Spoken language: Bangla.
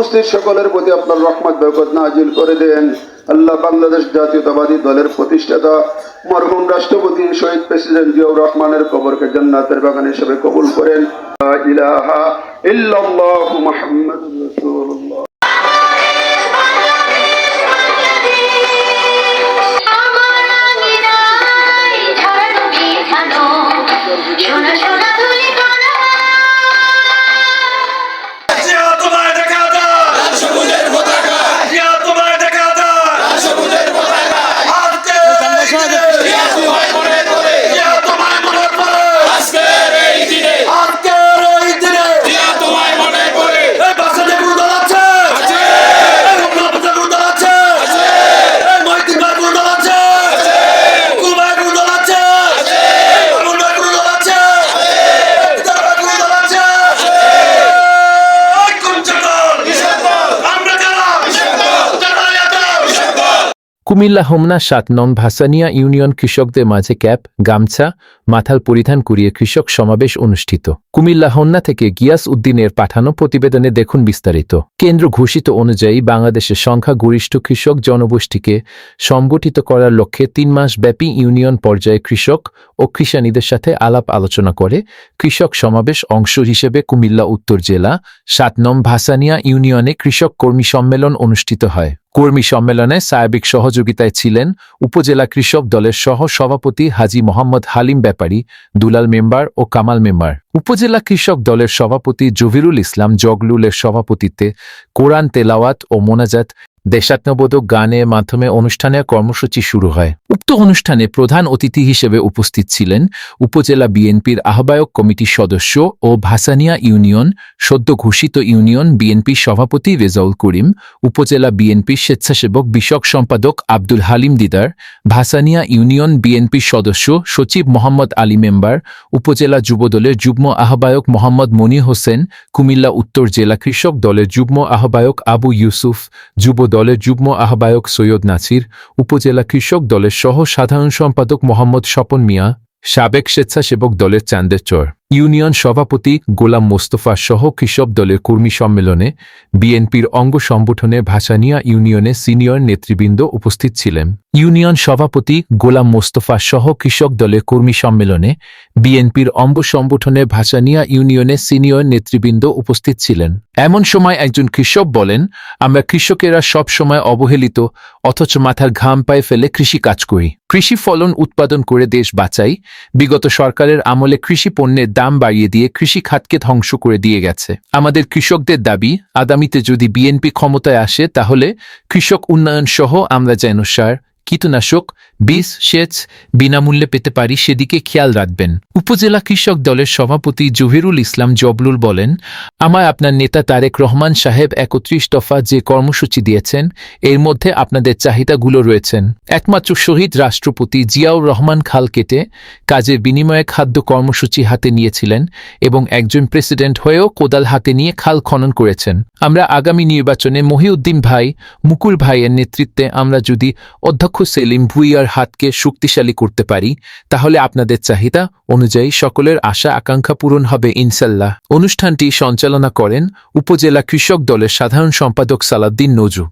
উপস্থিত সকলের প্রতি আপনার রহমত, বরকত নাজিল করে দেন। আল্লাহ বাংলাদেশ জাতীয়তাবাদী দলের প্রতিষ্ঠাতা, মরহুম রাষ্ট্রপতি শহীদ প্রেসিডেন্ট জিয়াউর রহমানের কবরকে জান্নাতের বাগান হিসেবে কবুল করেন। ইলাহা কুমিল্লা হোমনা সাত নং ভাসানিয়া ইউনিয়ন কৃষকদের মাঝে ক্যাপ, গামছা, মাথাল পরিধান করিয়ে কৃষক সমাবেশ অনুষ্ঠিত। কুমিল্লা হোমনা থেকে গিয়াস উদ্দিনের পাঠানো প্রতিবেদনে দেখুন বিস্তারিত। কেন্দ্র ঘোষিত অনুযায়ী বাংলাদেশের সংখ্যাগরিষ্ঠ কৃষক জনগোষ্ঠীকে সংগঠিত করার লক্ষ্যে তিন মাস ব্যাপী ইউনিয়ন পর্যায়ে কৃষক ও কৃষানীদের সাথে আলাপ আলোচনা করে কৃষক সমাবেশ অংশ হিসেবে কুমিল্লা উত্তর জেলা সাত নং ভাসানিয়া ইউনিয়নে কৃষক কর্মী সম্মেলন অনুষ্ঠিত হয়। কর্মী সম্মেলনে সার্বিক সহযোগিতায় ছিলেন উপজেলা কৃষক দলের সহ সভাপতি হাজি মোহাম্মদ হালিম ব্যাপারী, দুলাল মেম্বার ও কামাল মেম্বার। উপজেলা কৃষক দলের সভাপতি জহিরুল ইসলাম জগলুলের সভাপতিত্বে কোরআন তেলাওয়াত ও মোনাজাত দেশাত্মবোধক গানের মাধ্যমে অনুষ্ঠানের কর্মসূচি শুরু হয়। উক্ত অনুষ্ঠানে প্রধান অতিথি হিসেবে উপস্থিত ছিলেন উপজেলা বিএনপির আহ্বায়ক কমিটির সদস্য ও ভাসানিয়া ইউনিয়ন, সদ্য ঘোষিত ইউনিয়ন বিএনপি সভাপতি রেজাউল করিম, উপজেলা বিএনপির স্বেচ্ছাসেবক বিষয়ক সম্পাদক আব্দুল হালিম দিদার, ভাসানিয়া ইউনিয়ন বিএনপির সদস্য সচিব মোহাম্মদ আলী মেম্বার, উপজেলা যুবদলের যুগ্ম আহ্বায়ক মোহাম্মদ মনি হোসেন, কুমিল্লা উত্তর জেলা কৃষক দলের যুগ্ম আহ্বায়ক আবু ইউসুফ, যুব দলের যুগ্ম আহ্বায়ক সৈয়দ নাসির, উপজেলা কৃষক দলের সহ সাধারণ সম্পাদক মোহাম্মদ স্বপন মিয়া, সাবেক স্বেচ্ছাসেবক দলের চান্দের চর ইউনিয়ন সভাপতি গোলাম মোস্তফা সহ কৃষক দলের কর্মী সম্মেলনে বিএনপির অঙ্গ সংগঠনে ভাসানিয়া ইউনিয়নে সিনিয়র নেতৃবৃন্দ উপস্থিত ছিলেন। ইউনিয়ন সভাপতি গোলাম মোস্তফা সহ কৃষক দলের কর্মী সম্মেলনে বিএনপির অঙ্গ সংগঠনে ভাসানিয়া ইউনিয়নে সিনিয়র নেতৃবৃন্দ উপস্থিত ছিলেন। এমন সময় একজন কৃষক বলেন, আমরা কৃষকেরা সব সময় অবহেলিত, অথচ মাথার ঘাম পায়ে ফেলে কৃষি কাজ করি। কৃষি ফলন উৎপাদন করে দেশ বাঁচাই। বিগত সরকারের আমলে কৃষি পণ্যের দাম বাড়িয়ে দিয়ে কৃষি খাতকে ধ্বংস করে দিয়ে গেছে। আমাদের কৃষকদের দাবি, আগামীতে যদি বিএনপি ক্ষমতায় আসে, তাহলে কৃষক উন্নয়ন সহ আমরা যেন সার কীটনাশক বীজ সেচ, বিনামূল্যে পেতে পারি সেদিকে খেয়াল রাখবেন। উপজেলা কৃষক দলের সভাপতি জহিরুল ইসলাম জবলুল বলেন, আমায় আপনার নেতা তারেক রহমান সাহেব একত্রিশ দফা যে কর্মসূচি দিয়েছেন, এর মধ্যে আপনাদের চাহিদাগুলো রয়েছেন। একমাত্র শহীদ রাষ্ট্রপতি জিয়াউর রহমান খাল কেটে কাজের বিনিময়ে খাদ্য কর্মসূচি হাতে নিয়েছিলেন এবং একজন প্রেসিডেন্ট হয়েও কোদাল হাতে নিয়ে খাল খনন করেছেন। আমরা আগামী নির্বাচনে মহিউদ্দিন ভাই, মুকুল ভাইয়ের নেতৃত্বে আমরা যদি অধ্যক্ষ সেলিম ভুইয়ার হাতকে শক্তিশালী করতে পারি, তাহলে আপনাদের চাহিদা অনুযায়ী সকলের আশা আকাঙ্ক্ষা পূরণ হবে, ইনশাল্লাহ। অনুষ্ঠানটি সঞ্চালনা করেন উপজেলা কৃষক দলের সাধারণ সম্পাদক সালাদ্দিন নজু